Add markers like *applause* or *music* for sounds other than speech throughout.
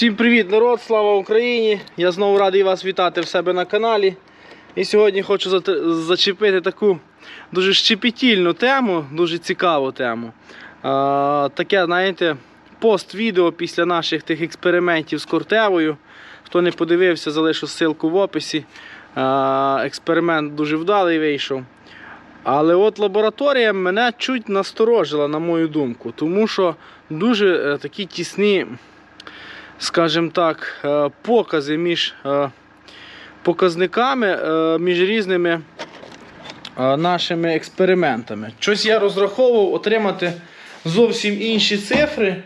Всім привіт, народ! Слава Україні! Я знову радий вас вітати в себе на каналі. І сьогодні хочу зачепити таку дуже щепетільну тему, дуже цікаву тему. А, таке, знаєте, пост-відео після наших тих експериментів з кортевою. Хто не подивився, залишу ссылку в описі. А, експеримент дуже вдалий вийшов. Але от лабораторія мене чуть насторожила, на мою думку, тому що дуже е, такі тісні скажімо так, е, покази між е, показниками, е, між різними нашими експериментами. Щось я розраховував отримати зовсім інші цифри.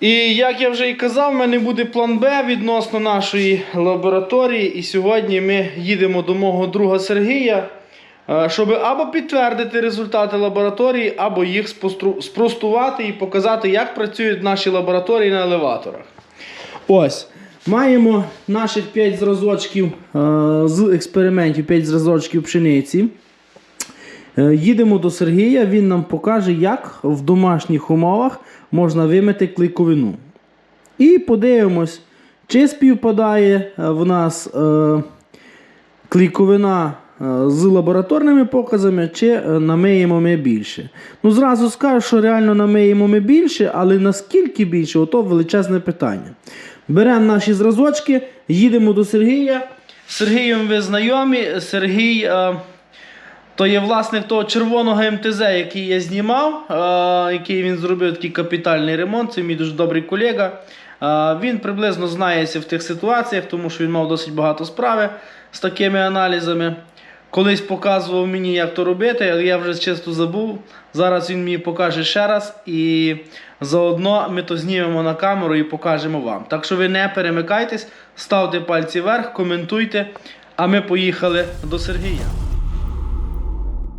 І як я вже і казав, в мене буде план Б відносно нашої лабораторії. І сьогодні ми їдемо до мого друга Сергія, щоб або підтвердити результати лабораторії, або їх спростувати і показати, як працюють наші лабораторії на елеваторах. Ось. Маємо наших 5 зразочків е, з експериментів, 5 зразочків пшениці. Е, Їдемо до Сергія, він нам покаже, як в домашніх умовах можна вимити клейковину. І подивимось, чи співпадає е, в нас е, клейковина е, з лабораторними показами, чи е, намиємо ми більше. Ну, зразу скажу, що реально намиємо ми більше, але наскільки більше, ото величезне питання. Беремо наші зразочки, їдемо до Сергія. З Сергієм ви знайомі. Сергій. Е, то є власник того червоного МТЗ, який я знімав, е, який він зробив такий капітальний ремонт. Це мій дуже добрий колега. Е, він приблизно знається в тих ситуаціях, тому що він мав досить багато справи з такими аналізами. Колись показував мені, як то робити, але я вже чисто забув. Зараз він мені покаже ще раз і заодно ми то знімемо на камеру і покажемо вам. Так що ви не перемикайтесь, ставте пальці вверх, коментуйте, а ми поїхали до Сергія.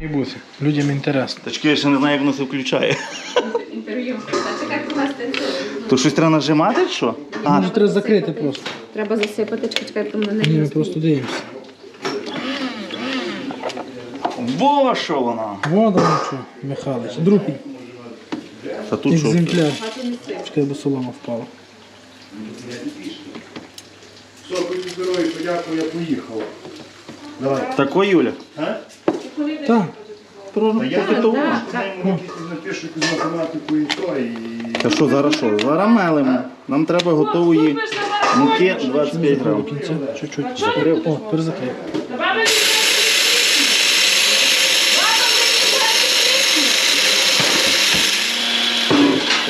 І бути. Людям інтересно. Тачки я ще не знаю, як воно це включає. Інтерв'ю. То щось треба нажимати, чи що? А, треба закрити просто. Треба засипати, чекай, чекай, там на Ні, неї. ми просто дивимося. Во що вона. Вода ну що, Михайлович, другий Та тут що? екземпляр. Чекай, бо солома впала. Все, будь здорові, подякую, я поїхала. Давай. Тако, Юля? Так. Та я Так, то так. напишу якусь математику і то, і... Та що, зараз що? Зараз мелимо. Нам треба готової муки 25 До грам. чуть-чуть. Закрив. О, перезакрив.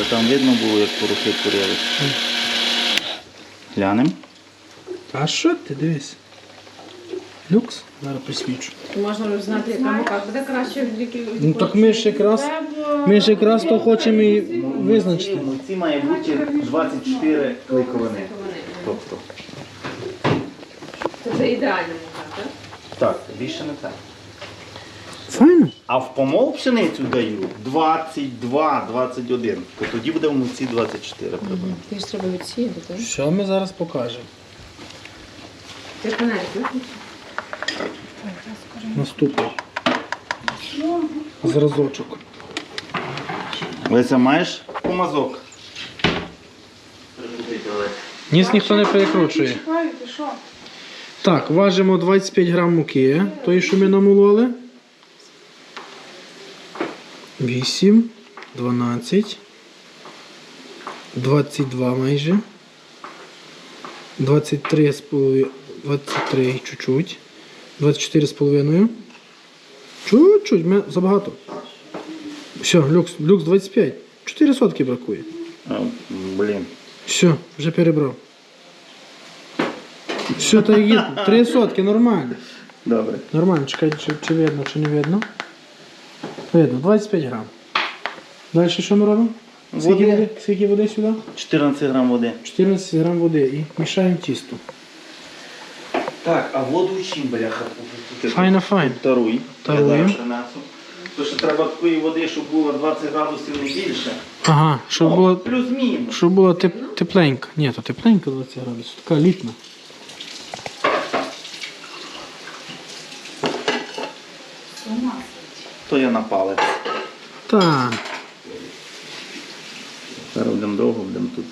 Та там видно було, як порухи курили. Глянем. А що ти дивись? Люкс? Зараз присвічу. Можна знати, яка мука. Буде краще в дві кіло. Ну так ми ж якраз, ми ж якраз то хочемо і визначити. Ці має бути 24 клейковини. Тобто. Це ідеальна мука, так? Так, більше не так. Файно. А в помол пшеницю даю 22, 21. То тоді буде в муці 24 приблизно. Ти ж треба відсіяти, так? Що ми зараз покажемо? Ти фонарик виключи. Наступний. Зразочок. Леся, маєш помазок? Ніс ніхто не перекручує. Так, важимо 25 грам муки, тої, що ми намололи. 8, 12, 22 майже. 23 з половиною, 23 чуть-чуть. 24 з половиною. Чуть-чуть, забагато. Все, люкс, люкс 25. 4 сотки бракує. А, блін. Все, вже перебрав. Все, та є. Три сотки, нормально. Добре. Нормально, чекай, чи, чи видно, чи не видно. Видно, 25 грам. Далі що ми робимо? Скільки Води. скільки води сюди? 14 грам води. 14 грам води і мішаємо тісто. Так, а воду чим, бляха? Файно, файно. Таруй. Таруємо. Я. То що треба такої води, щоб було 20 градусів не більше. Ага, щоб О, було, Плюс-мінус. щоб було теп, тепленько. Ні, то тепленько 20 градусів, така літна. Я напалив. Так. Зараз будемо довго, будемо тут.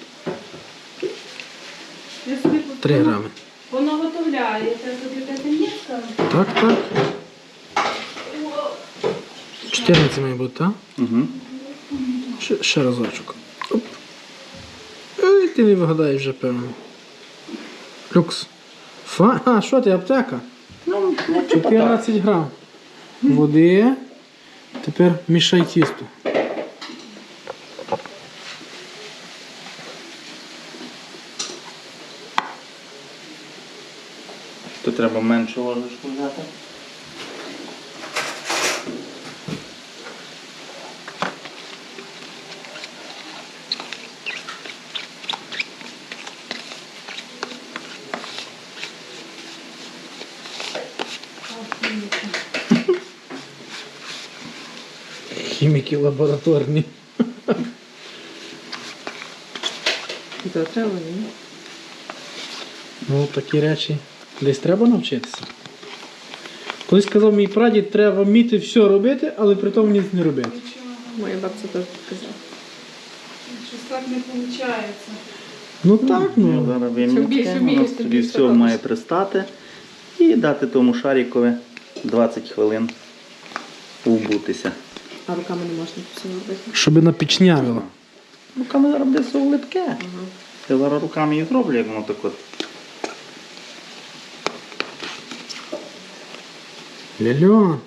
3 грами. Воно готовляється, тут яка темнітка. Так, так. 14 має бути, так? Угу. Ще, ще разочок. Оп. Ой, ти не вигадаєш вже, певно. Люкс. Фа... А, що ти, аптека? Ну, ну, типу так. 14 грам. Води. Тепер мішай тісто. То треба меншу ложечку взяти. Хіміки лабораторні. То треба, ні? Ну, такі речі десь треба навчитися. Колись казав мій прадід, треба вміти все робити, але при тому ніц не робити. Моя бабця теж казала. Щось так не виходить. Ну так, Ну, ну. зараз Щоб більше вмієш, воно тобі все робиш. має пристати і дати тому шарикові 20 хвилин вбутися. А руками не можна все робити. Щоб напічнявило. Руками зараз буде все липке. Я зараз руками і зроблю, як воно так от. Ляльо,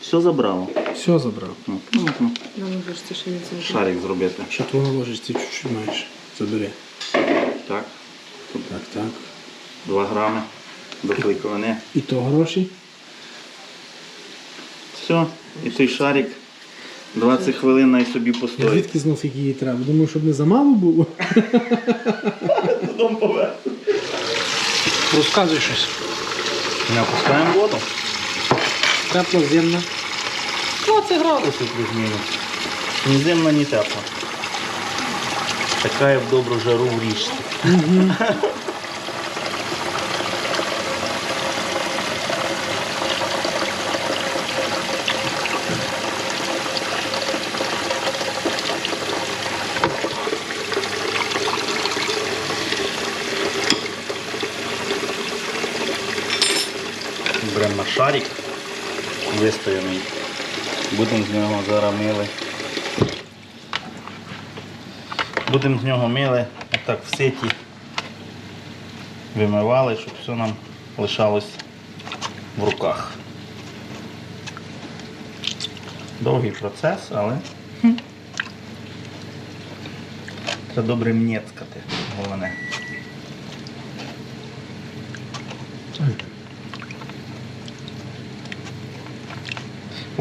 Все забрало. все забрав. Ну, ну, ну, Нам не це ще не це. Шарик зробити. Що твого на ложечці чуть-чуть маєш. Забери. Так. Так, так. 2 грами до клейковини. І то гроші. Все. І той шарик 20 хвилин най собі Я постоїть. звідки знав, скільки її треба? Думаю, щоб не замало було. Додому поверх. Розказуй щось. Не опускаємо воду. Тепло зимно. 20 градусів плюс-мінус. Ні зимна, ні тепла. Така я в добру жару в річці. Беремо на шарик вистояний. Будемо з нього зараз мили. Будемо з нього мили, отак в ситі вимивали, щоб все нам лишалось в руках. Довгий процес, але треба добре м'єцкати, головне.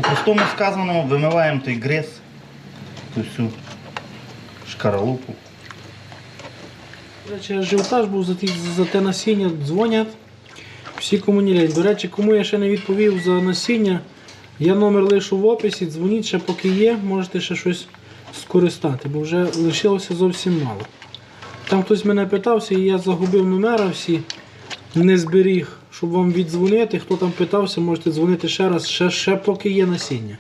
По-простому сказано, вимиваємо той гриз, ту всю шкаралупу. До речі, ажіотаж був за, ті, за те насіння, дзвонять. Всі кому не лень. До речі, кому я ще не відповів за насіння, я номер лишу в описі, дзвоніть ще поки є, можете ще щось скористати, бо вже лишилося зовсім мало. Там хтось мене питався, і я загубив номера всі, не зберіг, щоб вам віддзвонити. Хто там питався, можете дзвонити ще раз, ще, ще поки є насіння.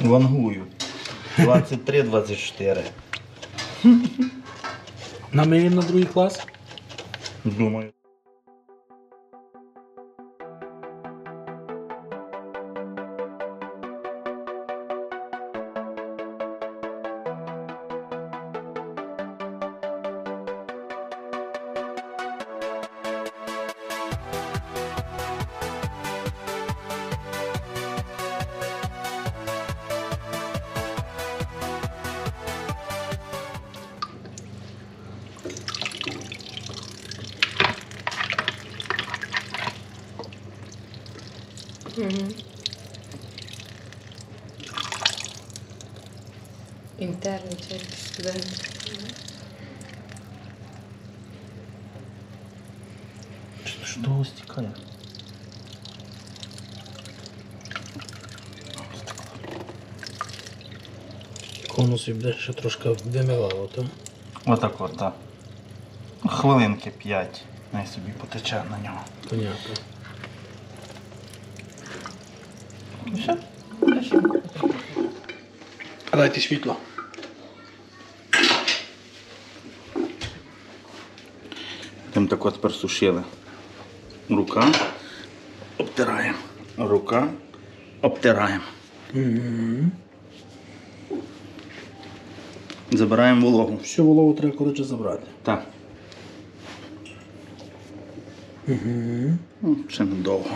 Вангую. 23-24. Намиємо на другий клас. Думаю. Конус буде ще трошки вимивало, то. Отак от, так. Хвилинки 5. Най собі потече на нього. Понятно. Все. Дайте світло. Тим так от тепер сушили. Рука. Обтираємо. Рука. Обтираємо. Забираємо вологу. Всю вологу треба коротше забрати. Так. Угу. Ще недовго.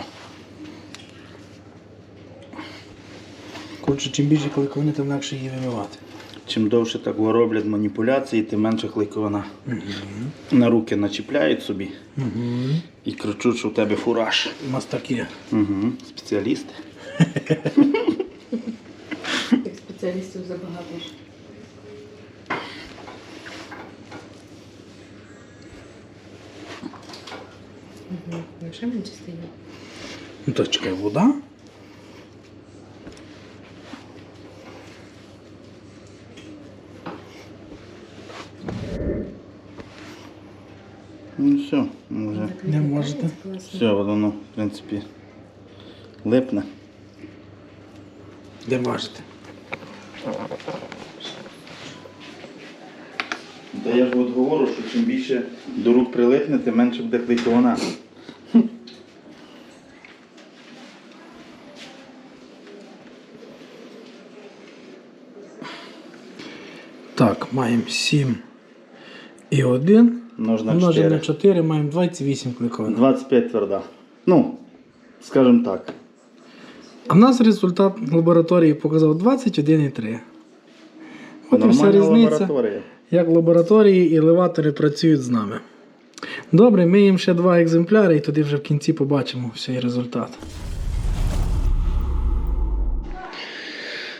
Коротше, чим більше клейковини, тим легше її вимивати. Чим довше так роблять маніпуляції, тим менше клейковина. На руки начіпляють собі і кричуть, що в тебе фураж. У нас таке. Угу. Спеціалісти. Як спеціалістів забагато. Угу. Ну, ще менше стає. Ну так чекай, вода. Ну все, вже. Не можете. Все, воно, в принципі, липне. Де важите? Я ж от говорю, що чим більше до рук прилипне, тим менше буде клейковина. Так, маємо 7 і 1. Множна Множимо на 4. 4, маємо 28 клейковин. 25 тверда. Ну, скажімо так. А в нас результат лабораторії показав 21,3. От і вся Нормальна різниця, лабораторія. Як лабораторії і елеватори працюють з нами. Добре, ми їм ще два екземпляри і тоді вже в кінці побачимо всій результат.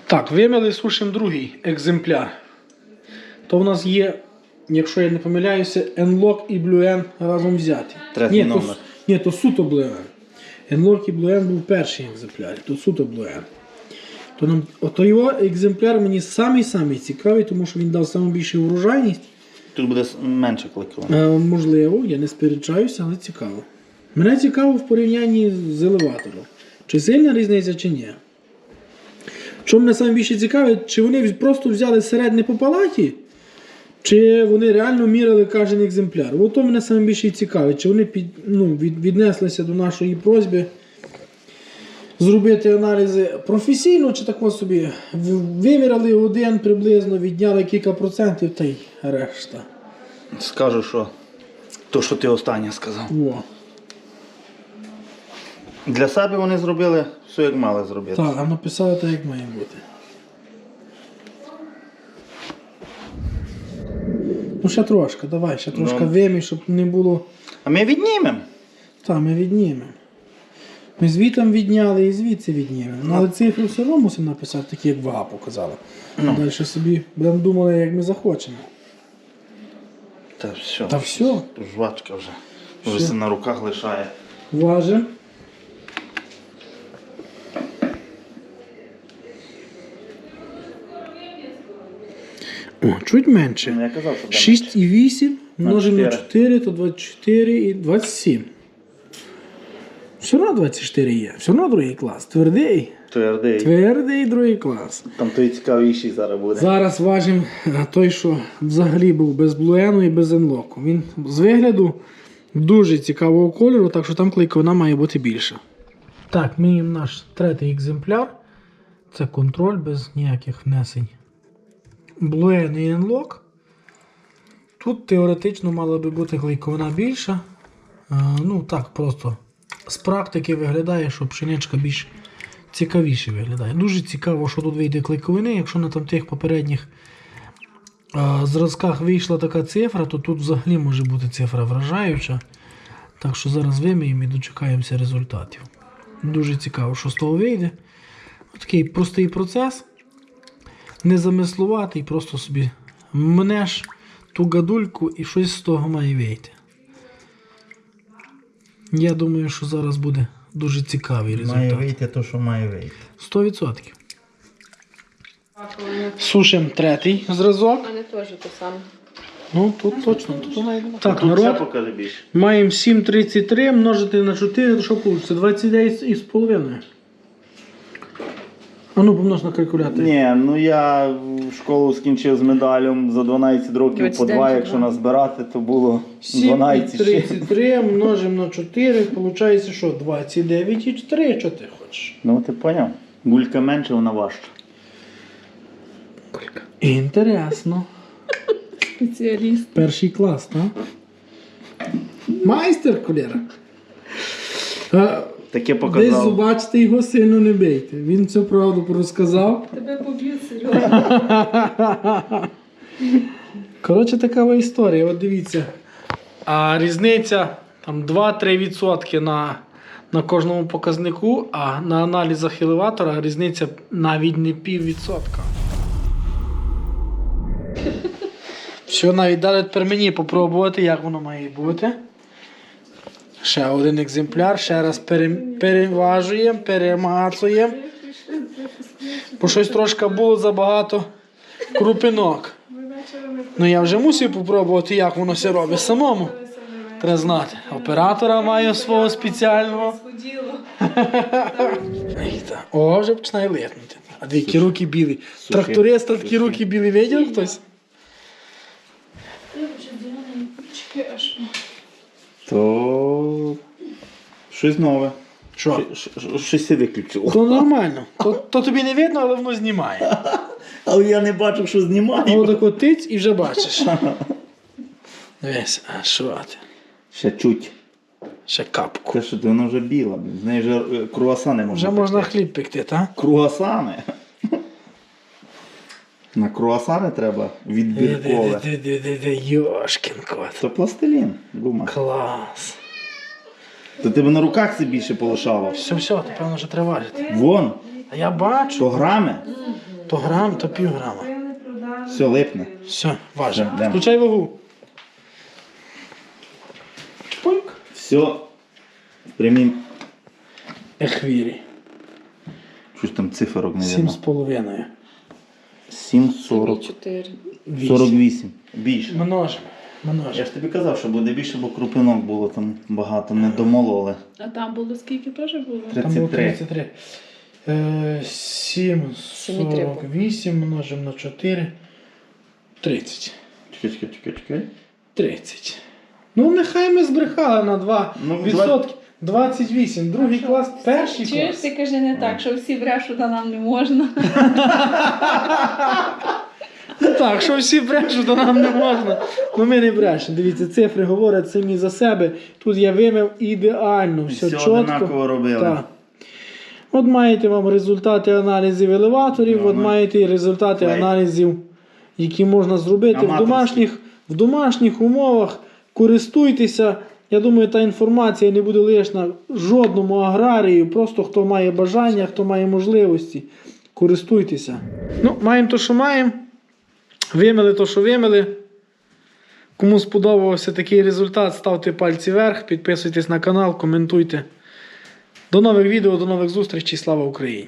Так, вимили сушимо другий екземпляр. То в нас є, якщо я не помиляюся, Enlock і Blue N разом взяті. Третій номер. ні, то суто Blue N. Enlock і Blue N був перший екземпляр, то суто Blue N. То нам, ото його екземпляр мені самий-самий цікавий, тому що він дав найбільшу врожайність. Тут буде менше. Е, можливо, я не сперечаюся, але цікаво. Мене цікаво в порівнянні з елеватором. Чи сильна різниця, чи ні. Що мене саме більше цікавить, чи вони просто взяли середнє по палаті, чи вони реально міряли кожен екземпляр. От то мене саме більше цікавить, чи вони під, ну, від, віднеслися до нашої просьби зробити аналізи професійно, чи тако собі виміряли один приблизно, відняли кілька процентів та й решта. Скажу, що то, що ти останнє сказав. Во. Для себе вони зробили все, як мали зробити. Так, а написали так, як має бути. Ну ще трошки, давай, ще трошки Ну. вимій, щоб не було. А ми віднімемо. Та, ми віднімемо. Ми звітом відняли і звідси віднімемо. Ну, але цифри все одно мусимо написати, такі, як вага показала. Ну. Далі собі будемо думали, як ми захочемо. Та все. Та все, Жвачка вже. Вже Все. все на руках лишає. важимо. О, чуть менше. Ну, я казав, що 6,8 множимо на 4. 4, то 24 і 27. Все одно 24 є. Все одно другий клас. Твердий. Твердий. Твердий другий клас. Там той цікавіший зараз буде. Зараз важимо е, той, що взагалі був без блуену і без енлоку. Він з вигляду дуже цікавого кольору, так що там клейковина має бути більша. Так, ми їм наш третій екземпляр. Це контроль без ніяких внесень. Блуен і енлок. Тут теоретично мала би бути клейковина більша. Е, Ну так, просто з практики виглядає, що пшеничка більш цікавіше виглядає. Дуже цікаво, що тут вийде клейковини. Якщо на там тих попередніх е, зразках вийшла така цифра, то тут взагалі може бути цифра вражаюча. Так що зараз виміємо і дочекаємося результатів. Дуже цікаво, що з того вийде. Такий простий процес, незамислуватий, просто собі мнеш ту гадульку і щось з того має вийти. Я думаю, що зараз буде дуже цікавий результат. Має вийти то, що має вийти. 100%. Сушим третій зразок. У мене теж те саме. Ну, тут точно, тут. Так, Тут народ. Маємо 7,33 множити на 4, то що вийде? 29,5. А ну помнож на калькуляторі. Ні, ну я школу скінчив з медалем за 12 років по 29, 2, якщо назбирати, то було 12 ще. 33 множимо на 4, виходить, що 29 і 4, що ти хочеш? Ну ти поняв? Гулька менше, вона важча. Інтересно. Спеціаліст. Перший клас, так? Майстер, кулера. Таке Десь показав. зубачте його сильно не бийте. Він цю правду розказав. Тебе поб'ють, Сережа. *laughs* Коротше, така історія. От дивіться. А різниця там 2-3% на, на кожному показнику, а на аналізах елеватора різниця навіть не піввідсотка. Все, навіть дали тепер мені попробувати, як воно має бути. Ще один екземпляр, ще раз пере, переважуємо, перемацуємо. Бо щось трошки було забагато крупинок. Ну я вже мусив попробувати, як воно все робить самому. Треба знати. Оператора маю свого спеціального. О, вже починає литнути. А дві руки білі. Тракториста такі руки білі видів хтось? Я вже діла ручки аж. То щось нове. Що? Щось і виключило. То нормально. То, то тобі не видно, але воно знімає. *laughs* Але я не бачив, що А знімаю. отак от тиць і вже бачиш. Дивись, а що ти? Ще чуть. Ще капку. Те, що ти, воно вже біла. З неї вже е, круасани можна. Вже можна пекти. хліб пекти, так? Круасани. На круасани треба відбіркове. Йошкін кот. То пластилін, гума. Клас. То тебе на руках це більше полишало. Все, все, то певно вже треба важити. Вон, А я бачу, то грами, то грам, то. Пили, продали. все липне. Все, важимо. Включай вагу. Чпуньк. Все в прямім. Ехвірі. Щось там циферок не Сім з половиною. 7, 40, 4. 48. Більше. Множимо. Я Множимо. ж тобі казав, що буде більше, бо крупинок було там багато, не домололи. А там було скільки теж було? Там було 33. 33. Е, 7, 48 множимо на 4. 30. Чекай, чекай, чекай, чекай. 30. Ну, нехай ми збрехали на 2 Ну, відсотки. 28. Другий клас, перший Чуєш, клас. ти каже *laughs* не так, що всі брешуть, а нам не можна. Ну так, що всі брешуть, то нам не можна. Ну ми не брешемо. Дивіться, цифри говорять самі за себе. Тут я вимив ідеально, все, Все чітко. однаково робили. Так. От маєте вам результати аналізів елеваторів, Ну, от маєте і результати Клей. аналізів, які можна зробити в домашніх, в домашніх умовах. Користуйтеся. Я думаю, та інформація не буде лишна жодному аграрію. Просто хто має бажання, хто має можливості. Користуйтеся. Ну, маємо то, що маємо. Вимили то, що вимили. Кому сподобався такий результат, ставте пальці вверх, підписуйтесь на канал, коментуйте. До нових відео, до нових зустрічей. Слава Україні!